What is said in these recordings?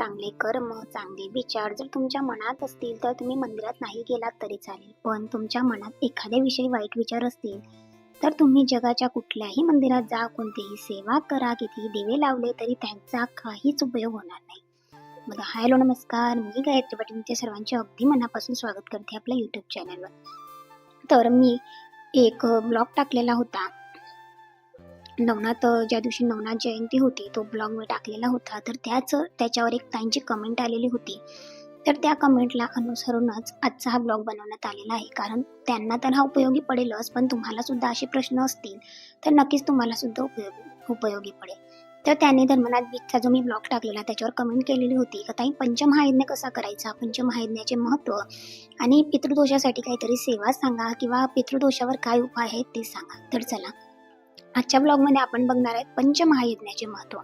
चांगले कर्म चांगले विचार जर तुमच्या मनात असतील तर तुम्ही मंदिरात नाही गेलात तरी चालेल. पण तुमच्या मनात एखाद्याविषयी वाईट विचार असतील तर तुम्ही जगाच्या कुठल्याही मंदिरात जा कोणतीही सेवा करा किती दिवे लावले तरी त्यांचा काहीच उपयोग होणार नाही. मला हॅलो नमस्कार. मी गायत्री पाटील तुमच्या सर्वांचे अगदी मनापासून स्वागत करते आपल्या यूट्यूब चॅनलवर तर मी एक ब्लॉग टाकलेला होता. नवनाथ ज्या दिवशी नवनाथ जयंती होती तो ब्लॉग मी टाकलेला होता तर त्याच त्याच्यावर एक ताईंची कमेंट आलेली होती. तर त्या कमेंटला अनुसरूनच आजचा हा ब्लॉग बनवण्यात आलेला आहे. कारण त्यांना तर हा उपयोगी पडेलच पण तुम्हाला सुद्धा असे प्रश्न असतील तर नक्कीच तुम्हाला सुद्धा उपयोगी उपयोगी पडेल. तर त्याने धर्मनाथ बीचचा जो मी ब्लॉग टाकलेला त्याच्यावर कमेंट केलेली होती. का ताई पंचमहायज्ञ कसा करायचा? पंचमहायज्ञाचे महत्त्व आणि पितृदोषासाठी काहीतरी सेवा सांगा किंवा पितृदोषावर काय उपाय आहेत ते सांगा. तर चला आजच्या ब्लॉगमध्ये आपण बघणार आहेत पंचमहायज्ञाचे महत्त्व.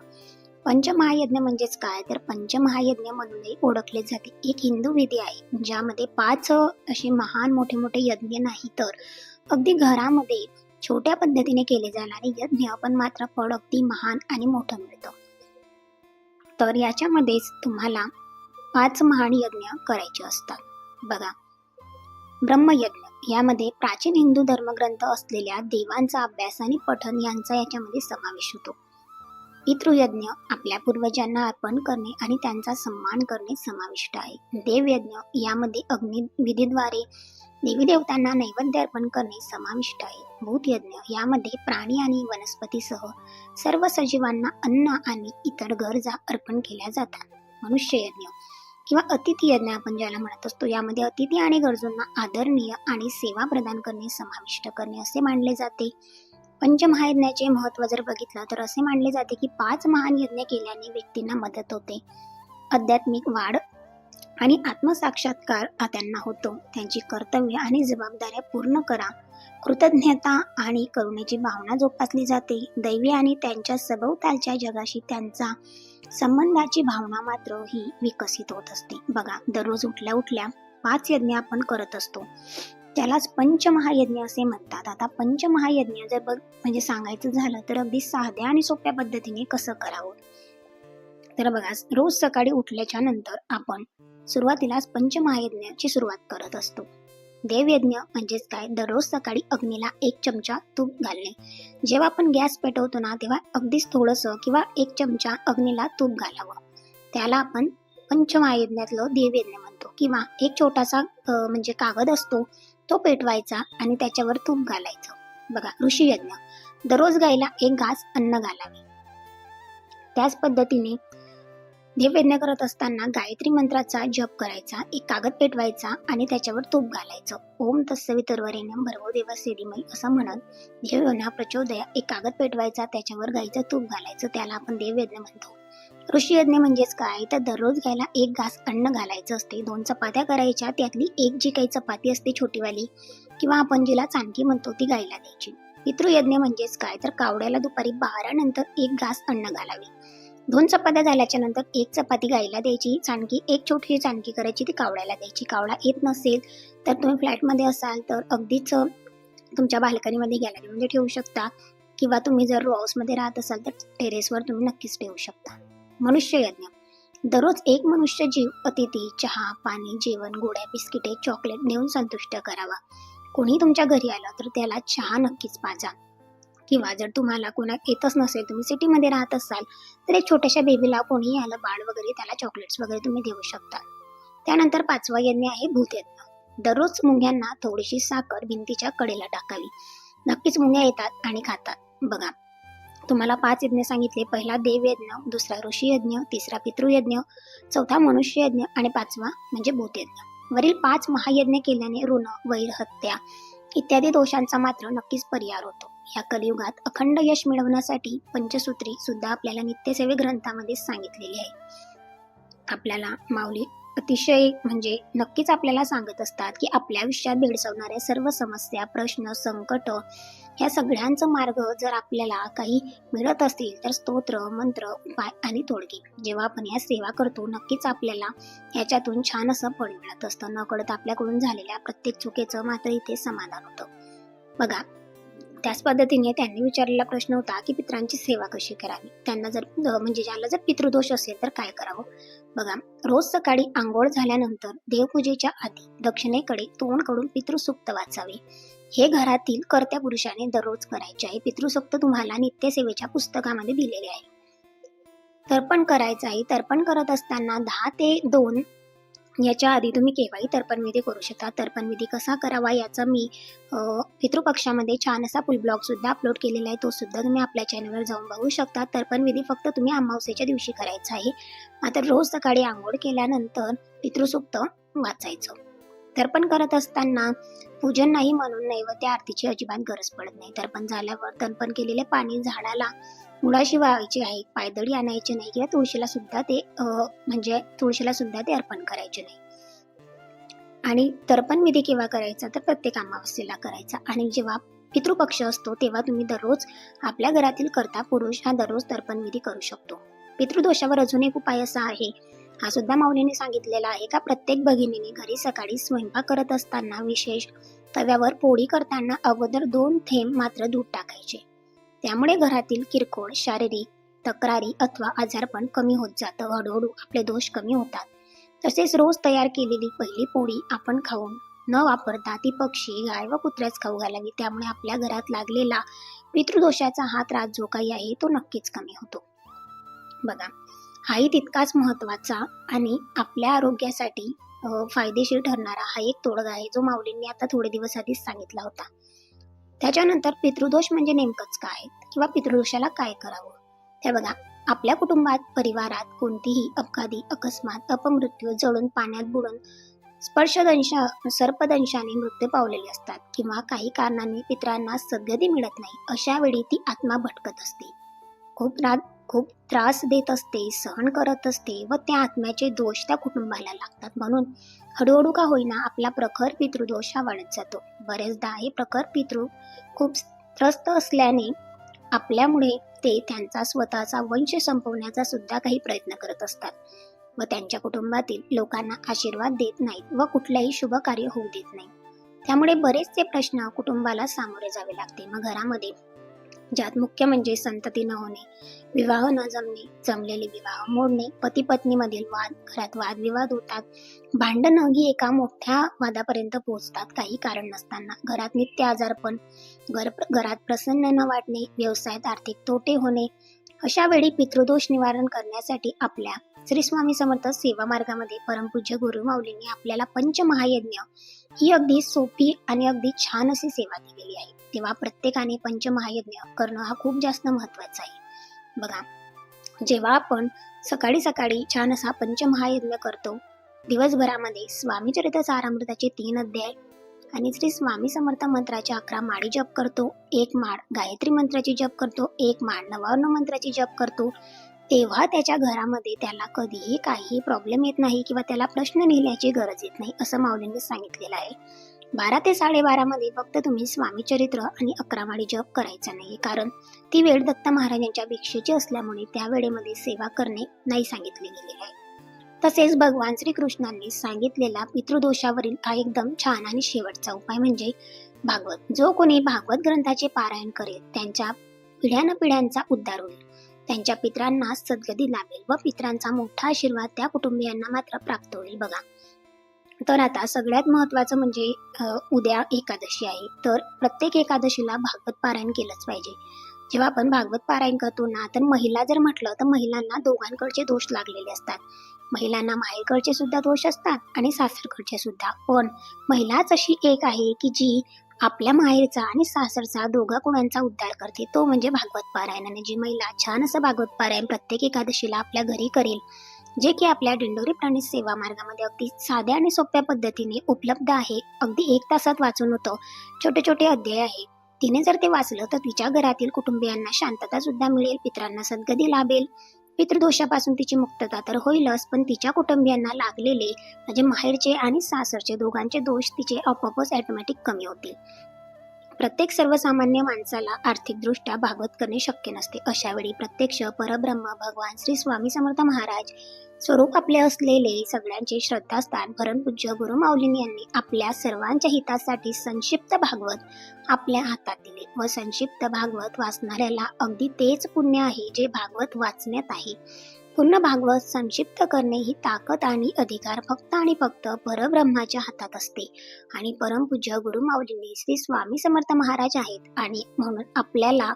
पंचमहायज्ञ म्हणजेच काय? तर पंचमहायज्ञ म्हणूनही ओळखले जाते. एक हिंदू विधी आहे ज्यामध्ये पाच असे महान मोठे मोठे यज्ञ नाही तर. अगदी घरामध्ये छोट्या पद्धतीने केले जाणारे यज्ञ पण मात्र फळ अगदी महान आणि मोठं मिळतं. तर याच्यामध्येच तुम्हाला पाच महान यज्ञ करायचे असतात. बघा. ब्रह्मयज्ञ. यामध्ये प्राचीन हिंदू धर्मग्रंथ असलेल्या देवांचा अभ्यास आणि पठन यांचा याच्यामध्ये समावेश होतो. पितृयज्ञ आपल्या पूर्वजांना अर्पण करणे आणि त्यांचा सन्मान करणे समाविष्ट आहे. देवयज्ञ यामध्ये अग्निविधीद्वारे देवी देवतांना नैवेद्य अर्पण करणे समाविष्ट आहे. भूतयज्ञ यामध्ये प्राणी आणि वनस्पतीसह सर्व सजीवांना अन्न आणि इतर गरजा अर्पण केल्या जातात. मनुष्ययज्ञ किंवा अतिथी यज्ञ आपण ज्याला म्हणत असतो यामध्ये अतिथी आणि गरजूंना आदरणीय आणि सेवा प्रदान करणे समाविष्ट करणे असे मानले जाते. पंचमहायज्ञाचे महत्त्व जर बघितलं तर असे मानले जाते की पाच महान यज्ञ केल्याने व्यक्तींना मदत होते. आध्यात्मिक वाढ आणि आत्मसाक्षात्कार हा त्यांना होतो. त्यांची कर्तव्य आणि जबाबदाऱ्या पूर्ण करा. कृतज्ञता आणि करुणेची भावना जोपासली जाते. दैवी आणि त्यांच्या सभोवतालच्या जगाशी त्यांचा संबंधाची भावना मात्र ही विकसित होत असते. बघा दररोज उठल्या उठल्या पाच यज्ञ आपण करत असतो. त्यालाच पंचमहायज्ञ असे म्हणतात. आता पंचमहायज्ञ जर बघ म्हणजे सांगायचं झालं तर अगदी साध्या आणि सोप्या पद्धतीने कसं करावं? तर बघा रोज सकाळी उठल्याच्या नंतर आपण सुरुवातीलाच पंचमहायज्ञाची सुरुवात करत असतो. देवयज्ञ म्हणजेच काय? दररोज सकाळी अग्नीला एक चमचा तूप घालणे. जेव्हा आपण गॅस पेटवतो ना तेव्हा अगदीच थोडंसं किंवा एक चमचा अग्नीला तूप घालावं. त्याला आपण पंचमहायज्ञातलं देवयज्ञ म्हणतो किंवा एक छोटासा म्हणजे कागद असतो तो पेटवायचा आणि त्याच्यावर तूप घालायचं. बघा ऋषीयज्ञ. दररोज गायला एक घास अन्न घालावे. त्याच पद्धतीने नैवेद्य करत असताना गायत्री मंत्राचा जप करायचा एक कागद पेटवायचा आणि त्याच्यावर तूप घालायचं. ओम तत्सवितर्वरेण्यम भरवो देवा सेरिमई असं म्हणत देवयज्ञ प्रचोदया एक कागद पेटवायचा त्याच्यावर गाईचं तूप घालायचं त्याला आपण देवयज्ञ म्हणतो. ऋषीयज्ञ म्हणजेच काय? तर दररोज गायला एक घास अन्न घालायचं असते. दोन चपात्या करायच्या त्यातली एक जी काही चपाती असते छोटीवाली किंवा आपण जिला चांदकी म्हणतो ती गायला द्यायची. पितृयज्ञ म्हणजेच काय? तर कावड्याला दुपारी बारानंतर एक घास अन्न घालावे. दोन चपात्या झाल्याच्यानंतर एक चपाती गाईला द्यायची चाणकी एक छोटी चाणकी करायची ती कावळ्याला द्यायची. कावडा येत नसेल तर तुम्ही फ्लॅटमध्ये असाल तर अगदीच तुमच्या बाल्कनीमध्ये गॅलरीमध्ये म्हणजे ठेवू शकता. किंवा तुम्ही जर रो हाऊसमध्ये राहत असाल तर टेरेसवर तुम्ही नक्कीच ठेवू शकता. मनुष्ययज्ञ दररोज एक मनुष्य जीव अतिथी चहा पाणी जेवण गोड्या बिस्किटे चॉकलेट देऊन संतुष्ट करावा. कोणी तुमच्या घरी आलं तर त्याला चहा नक्कीच पाजा. किंवा जर तुम्हाला कोणा येतच नसेल तुम्ही सिटीमध्ये राहत असाल तर एक छोट्याशा बेबीला कोणीही आलं बाळ वगैरे त्याला चॉकलेट्स वगैरे तुम्ही देऊ शकता. त्यानंतर पाचवा यज्ञ आहे भूतयज्ञ दररोज मुंग्यांना थोडीशी साखर भिंतीच्या कडेला टाकावी. नक्कीच मुंग्या येतात आणि खातात. बघा तुम्हाला पाच यज्ञ सांगितले. पहिला देवयज्ञ दुसरा ऋषीयज्ञ तिसरा पितृयज्ञ चौथा मनुष्ययज्ञ आणि पाचवा म्हणजे भूतयज्ञ वरील पाच महायज्ञ केल्याने ऋण वैर हत्या इत्यादी दोषांचा मात्र नक्कीच परिहार होतो. या कलियुगात अखंड यश मिळवण्यासाठी पंचसूत्री सुद्धा आपल्याला नित्यसेवे ग्रंथामध्ये सांगितलेली आहे. आपल्याला माऊली अतिशय म्हणजे नक्कीच आपल्याला सांगत असतात की आपल्या आयुष्यात भेडसावणाऱ्या सर्व समस्या प्रश्न संकट या सगळ्यांचा मार्ग जर आपल्याला काही मिळत असतील तर स्तोत्र मंत्र उपाय आणि तोडगे. जेव्हा आपण या सेवा करतो नक्कीच आपल्याला याच्यातून छान असं फळ मिळत असतं. नकळत आपल्याकडून झालेल्या प्रत्येक चुकीचं मात्र इथे समाधान होतं. बघा त्याच पद्धतीने त्यांनी विचारलेला प्रश्न होता की पित्रांची सेवा कशी करावी? त्यांना जर म्हणजे ज्याला जर पितृदोष असेल तर काय करावं? बघा रोज सकाळी आंघोळ झाल्यानंतर देवपूजेच्या आधी दक्षिणेकडे तोंडकडून पितृसुक्त वाचावे. हे घरातील कर्त्या पुरुषाने दररोज करायचे आहे. पितृसुक्त तुम्हाला नित्यसेवेच्या पुस्तकामध्ये दिलेले आहे. तर्पण करायचं आहे. तर्पण करत असताना दहा ते दोन याच्या आधी तुम्ही केव्हाही तर्पणविधी करू शकता. तर्पणविधी कसा करावा याचा मी पितृपक्षामध्ये छान असा फुल अपलोड केलेला आहे. तो सुद्धा तुम्ही आपल्या चॅनलवर जाऊन बघू शकता. तर्पणविधी फक्त तुम्ही अमावस्येच्या दिवशी करायचा आहे. मात्र रोज सकाळी आंघोळ केल्यानंतर पितृसुक्त वाचायचं. तर्पण करत असताना पूजन नाही म्हणून नैवेद्य आरतीची अजिबात गरज पडत नाही. तर्पण झाल्यावर तर्पण केलेले पाणी झाडाला मुळाशी वाहायचे आहे. पायदळी आणायचे नाही. किंवा तुळशीला सुद्धा ते म्हणजे तुळशीला सुद्धा ते अर्पण करायचे नाही. आणि तर्पण विधी केव्हा करायचा? तर प्रत्येक अमावस्येला करायचा. आणि जेव्हा पितृपक्ष असतो तेव्हा तुम्ही दररोज आपल्या घरातील करता पुरुष हा दररोज तर्पण विधी करू शकतो. पितृदोषावर अजून एक उपाय असा आहे. हा सुद्धा माऊलीने सांगितलेला आहे का? प्रत्येक भगिनीने घरी सकाळी स्वयंपाक करत असताना विशेष तव्यावर पोळी करताना अगोदर दोन थेंब मात्र दूध टाकायचे. त्यामुळे घरातील किरकोळ शारीरिक तक्रारी अथवा आजारपण कमी होत जातं. हळूहळू आपले दोष कमी होतात. तसेच रोज तयार केलेली पहिली पोळी आपण खाऊन न वापरता ती पक्षी गाय व कुत्र्याच खाऊ घालावी. त्यामुळे आपल्या घरात लागलेला पितृदोषाचा हा त्रास जो काही आहे तो नक्कीच कमी होतो. बघा हाही तितकाच महत्त्वाचा आणि आपल्या आरोग्यासाठी फायदेशीर ठरणारा हा एक तोडगा आहे जो माऊलींनी आता थोडे दिवस आधीच सांगितला होता. त्याच्यानंतर पितृदोष म्हणजे नेमकंच काय? किंवा पितृदोषाला काय करावं? ते बघा आपल्या कुटुंबात परिवारात कोणतीही अपघाती अकस्मात अपमृत्यू जळून पाण्यात बुडून स्पर्शदंशा सर्पदंशाने मृत्यू पावलेले असतात किंवा काही कारणाने पित्रांना सद्गती मिळत नाही अशा वेळी ती आत्मा भटकत असते. खूप रात खूप त्रास देत असते सहन करत असते व त्या आत्म्याचे दोष त्या कुटुंबाला लागतात. म्हणून हळूहळू का होईना आपला प्रखर पितृदोष हा वाढत जातो. बरेचदा हे प्रखर पितृ खूप त्रस्त असल्याने आपल्यामुळे ते त्यांचा स्वतःचा वंश संपवण्याचा सुद्धा काही प्रयत्न करत असतात व त्यांच्या कुटुंबातील लोकांना आशीर्वाद देत नाहीत व कुठल्याही शुभ कार्य होऊ देत नाही त्यामुळे बरेचसे प्रश्न कुटुंबाला सामोरे जावे लागते. मग घरामध्ये ज्यात मुख्य म्हणजे संतती न होणे विवाह न जमणे जमलेले विवाह मोडणे पती पत्नीमधील वाद घरात वादविवाद होतात. भांडणं ही एका मोठ्या वादापर्यंत पोहोचतात काही कारण नसताना. घरात नित्य आजारपण घर घरात प्रसन्न न वाटणे व्यवसायात आर्थिक तोटे होणे अशा वेळी पितृदोष निवारण करण्यासाठी आपल्या श्री स्वामी समर्थ सेवा मार्गामध्ये परमपूज्य गुरु माऊलींनी आपल्याला पंचमहायज्ञ ही अगदी सोपी आणि अगदी छान अशी सेवा दिलेली आहे. तेव्हा प्रत्येकाने पंचमहायज्ञ करणं हा खूप जास्त महत्त्वाचा आहे. बघा जेव्हा आपण सकाळी सकाळी छान असा पंचमहायज्ञ करतो दिवसभरामध्ये स्वामी चरित्र सारामृताचे तीन अध्याय आणि श्री स्वामी समर्थ मंत्राचे अकरा माळी जप करतो एक माळ गायत्री मंत्राची जप करतो एक माळ नवावन्न मंत्राची जप करतो तेव्हा त्याच्या घरामध्ये त्याला कधीही काही प्रॉब्लेम येत नाही किंवा त्याला प्रश्न लिहिल्याची गरज येत नाही असं माऊलींनी सांगितलेलं आहे. बारा ते साडेबारामध्ये फक्त तुम्ही स्वामी चरित्र आणि अकरामाळी जप करायचा नाही कारण ती वेळ दत्त महाराजांच्या भिक्षेची असल्यामुळे त्या वेळेमध्ये सेवा करणे नाही सांगितले गेलेले आहे. तसेच भगवान श्रीकृष्णांनी सांगितलेला पितृदोषावरील हा एकदम छान आणि शेवटचा उपाय म्हणजे भागवत. जो कोणी भागवत ग्रंथाचे पारायण करेल त्यांच्या पिढ्यानपिढ्यांचा उद्धार होईल. त्यांच्या पित्रांना सद्गती लाभेल व पित्रांचा मोठा आशीर्वाद त्या कुटुंबियांना मात्र प्राप्त होईल बघा. तर आता सगळ्यात महत्वाचं म्हणजे उद्या एकादशी आहे. तर प्रत्येक एकादशीला भागवत पारायण केलंच पाहिजे. जेव्हा आपण भागवत पारायण करतो ना तर महिला जर म्हटलं तर महिलांना दोघांकडचे दोष लागलेले असतात. महिलांना माहेरकडचे सुद्धा दोष असतात आणि सासरकडचे सुद्धा. पण महिलाच अशी एक आहे की जी आपल्या माहेरचा आणि सासरचा दोघा कुणांचा उद्धार करते तो म्हणजे भागवत पारायणाने आणि जी महिला छान असं भागवत पारायण प्रत्येक एकादशीला आपल्या घरी करेल जे की आपल्या दिंडोरी प्राणी सेवा मार्गामध्ये अगदी साध्या आणि सोप्या पद्धतीने उपलब्ध आहे. अगदी एक तासात वाचून होतं. छोटे छोटे अध्याय आहे. तिने जर ते वाचलं तर तिच्या घरातील कुटुंबियांना शांतता सुद्धा मिळेल पित्रांना सद्गती लाभेल. पितृदोषापासून तिची मुक्तता तर होईलच पण तिच्या कुटुंबियांना लागलेले म्हणजे माहेरचे आणि सासरचे दोघांचे दोष तिचे आपोआपच ऑटोमॅटिक कमी होतील. प्रत्येक सर्वसामान्य माणसाला आर्थिकदृष्ट्या भागवत करणे शक्य नसते. अशा वेळी प्रत्यक्ष परब्रह्म भगवान श्री स्वामी समर्थ महाराज स्वरूप आपले असलेले सगळ्यांचे श्रद्धास्थान परमपूज्य गुरु माऊलींनी यांनी आपल्या सर्वांच्या हितासाठी संक्षिप्त भागवत आपल्या हातात दिले व संक्षिप्त भागवत वाचणाऱ्याला अगदी तेच पुण्य आहे जे भागवत वाचण्यात आहे. पूर्ण भागवत संक्षिप्त करणे ही ताकद आणि अधिकार फक्त आणि फक्त परब्रह्माच्या हातात असते. आणि परमपूज्य गुरुमाऊलीने श्री स्वामी समर्थ महाराज आहेत आणि म्हणून आपल्याला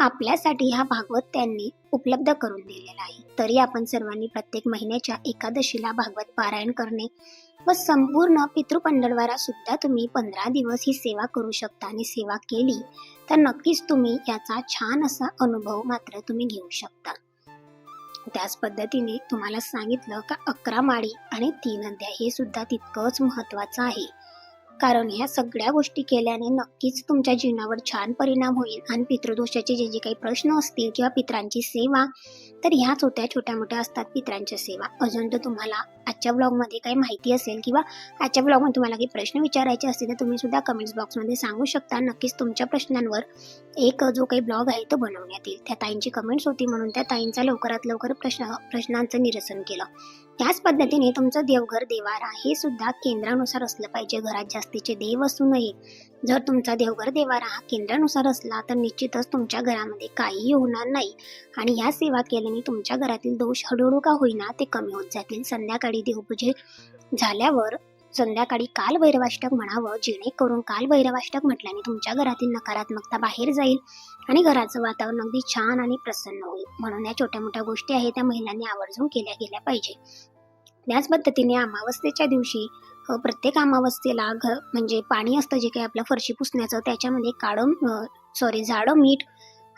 आपल्यासाठी हा भागवत त्यांनी उपलब्ध करून दिलेला आहे. तरी आपण सर्वांनी प्रत्येक महिन्याच्या एकादशीला भागवत पारायण करणे व संपूर्ण पितृपंढरवारा सुद्धा तुम्ही पंधरा दिवस ही सेवा करू शकता आणि सेवा केली तर नक्कीच तुम्ही याचा छान असा अनुभव मात्र तुम्ही घेऊ शकता. त्याच पद्धतीने तुम्हाला सांगितलं का अकरा माळी आणि तीन नद्या हे सुद्धा तितकंच महत्वाचं आहे. कारण ह्या सगळ्या गोष्टी केल्याने नक्कीच तुमच्या जीवनावर छान परिणाम होईल. आणि पितृदोषाचे जे जे काही प्रश्न असतील किंवा पित्रांची सेवा तर ह्याच होत्या छोट्या मोठ्या असतात पित्रांच्या सेवा. अजून तर तुम्हाला आजच्या ब्लॉगमध्ये काही माहिती असेल किंवा आजच्या ब्लॉगमध्ये तुम्हाला काही प्रश्न विचारायचे असतील तर तुम्ही सुद्धा कमेंट्स बॉक्समध्ये सांगू शकता. नक्कीच तुमच्या प्रश्नांवर एक जो काही ब्लॉग आहे तो बनवण्यात येईल. त्या ताईंची कमेंट्स होती म्हणून त्या ताईंचा लवकरात लवकर प्रश्न प्रश्नांचं निरसन केलं. त्याच पद्धतीने तुमचं देवघर देवारा हे सुद्धा केंद्रानुसार असलं पाहिजे. घरात जास्तीचे देव असू नये. जर तुमचा देवघर देवारा हा केंद्रानुसार असला तर निश्चितच तुमच्या घरामध्ये काहीही होणार नाही. आणि ह्या सेवा केल्याने तुमच्या घरातील दोष हळूहळू का होईना ते कमी होत जातील. संध्याकाळी देवपूजे झाल्यावर संध्याकाळी कालभैरवाष्टक म्हणावं जेणेकरून कालभैरवाष्टक म्हटल्याने तुमच्या घरातील नकारात्मकता बाहेर जाईल आणि घराचं वातावरण अगदी छान आणि प्रसन्न होईल. म्हणून या छोट्या मोठ्या गोष्टी आहेत त्या महिलांनी आवर्जून केल्या गेल्या पाहिजे. त्याच पद्धतीने अमावस्येच्या दिवशी प्रत्येक अमावस्येला घ म्हणजे पाणी असतं जे काही आपलं फरशी पुसण्याचं त्याच्यामध्ये काळं सॉरी झाडं मीठ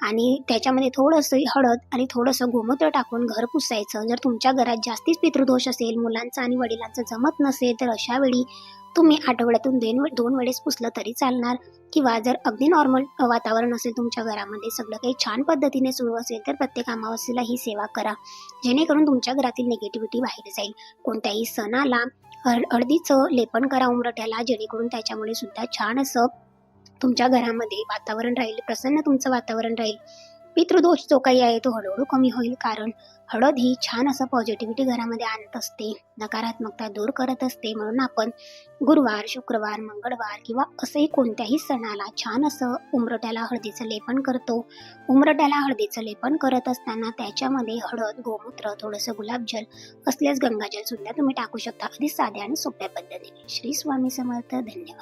आणि त्याच्यामध्ये थोडंसं हळद आणि थोडंसं गोमूत्र टाकून घर पुसायचं. जर तुमच्या घरात जास्तीच पितृदोष असेल मुलांचा आणि वडिलांचं जमत नसेल तर अशा वेळी तुम्ही आठवड्यातून दोन दोन वेळेस पुसलं तरी चालणार. किंवा जर अगदी नॉर्मल वातावरण असेल तुमच्या घरामध्ये सगळं काही छान पद्धतीने सुरू असेल तर प्रत्येक अमावस्येला ही सेवा करा. जेणेकरून तुमच्या घरातील निगेटिव्हिटी बाहेर जाईल. कोणत्याही सणाला हळ हळदीचं लेपन करा उमरठ्याला जेणेकरून त्याच्यामुळे सुद्धा छान असं तुमच्या घरामध्ये वातावरण राहील प्रसन्न तुमचं वातावरण राहील. पितृदोष जो काही आहे तो हळूहळू कमी होईल कारण हळद ही छान असं पॉझिटिव्हिटी घरामध्ये आणत असते नकारात्मकता दूर करत असते. म्हणून आपण गुरुवार शुक्रवार मंगळवार किंवा असंही कोणत्याही सणाला छान असं उमरट्याला हळदीचं लेपन करतो. उमरट्याला हळदीचं लेपन करत असताना त्याच्यामध्ये हळद गोमूत्र थोडंसं गुलाबजल असल्यास गंगाजल सुद्धा तुम्ही टाकू शकता. अगदी साध्या आणि सोप्या पद्धतीने. श्री स्वामी समर्थ. धन्यवाद.